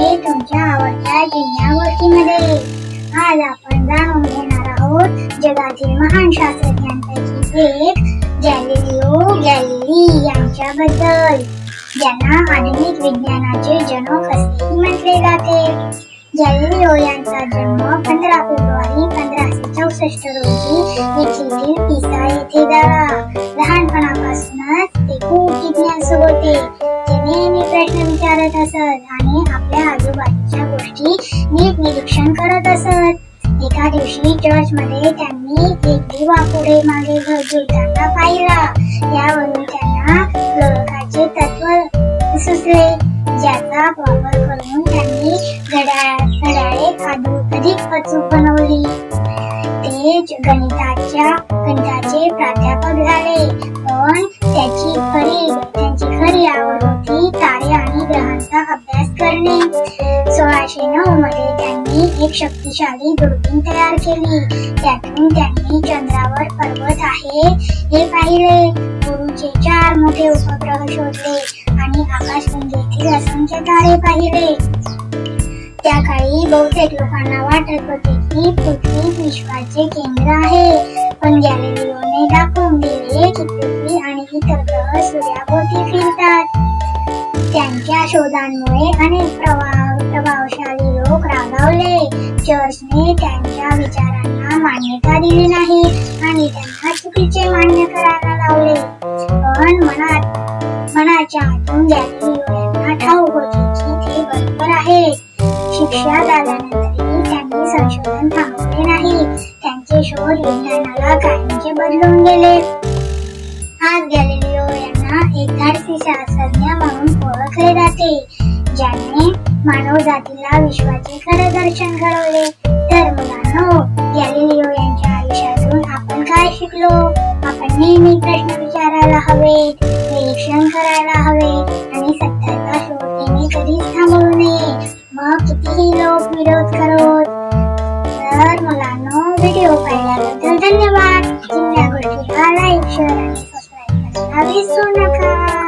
हे तुमच्या आवडत्या जिल्ह्या गोष्टीमध्ये. आज आपण जाणून घेणार आहोत जगातील महान शास्त्रज्ञांपैकी एक गॅलिलिओ गॅलिली यांच्याबद्दल. ज्यांना आधुनिक विज्ञानाचे जनक असेही म्हटले जाते. गॅलिलिओ यांचा जन्म पंधरा फेब्रुवारी पंधराशे चौसष्ट रोजी इटलीतील पिसा येथे झाला. लहानपणापासूनच ते खूप जिज्ञासू होते. नेहमी प्रश्न विचारत असत आणि आपल्या आजूबाजूच्या गोष्टी नीट निरीक्षण करत असत. एका दिवशी चर्च मध्ये त्यांनी एक दिवा पुढे मागे झुलताना पाहिला. यावरून त्यांना प्रयोगाचे तत्व सुचले. ज्याचा वापर करून त्यांनी घड्याळ घड्याळे अधिक अचूक बनवली. ते गणिताच्या गणिताचे प्राध्यापक झाले. करणे सोळाशे नऊ मध्ये त्यांनी एक शक्तिशाली दुर्बीण तयार केली. त्यातून त्यांनी चंद्रावर पर्वत आहे हे पाहिले. गुरुचे चार मोठे उपग्रह शोधले आणि आकाशगंगेतील असंख्य तारे पाहिले. त्या काळी बहुतेक लोकांना वाटत होते की पृथ्वी विश्वाचे केंद्र आहे. पण गॅलिलिओने दाखवून दिले की पृथ्वी आणि इतर ग्रह सूर्याभोवती फिरतात. त्यांच्या शोधांमुळे अनेक प्रभाव प्रभावशाली लोक रागावले. चर्चने त्यांच्या विचारांना मान्यता दिली नाही आणि त्यांना चुकीचे मान्य करायला लावले. पण मनात मनाच्या आतून गॅलिलिओ ठाऊक होते की ते बरोबर आहे. शिक्षा झाल्यानंतरही त्यांनी संशोधन थांबवले नाही. त्यांचे शोध विज्ञानाला कायमचे बदलून गेले. आज गॅलिलिओ असते ज्याने मानव जातीला विश्वाचे खरे दर्शन घडवले. तर मुलांनो गॅलिलिओ यांच्या आयुष्यातून आपण काय शिकलो? आपण नेहमी प्रश्न विचारायला हवे निरीक्षण करायला हवे आणि सत्याचा शोध घेणे कधीच थांबवू नये. मग कितीही लोक विरोध करोत. तर मुलांनो व्हिडिओ पाहिल्याबद्दल धन्यवाद. जुन्या गोष्टीला लाईक शेअर आणि सबस्क्राईब करायला विसरू नका.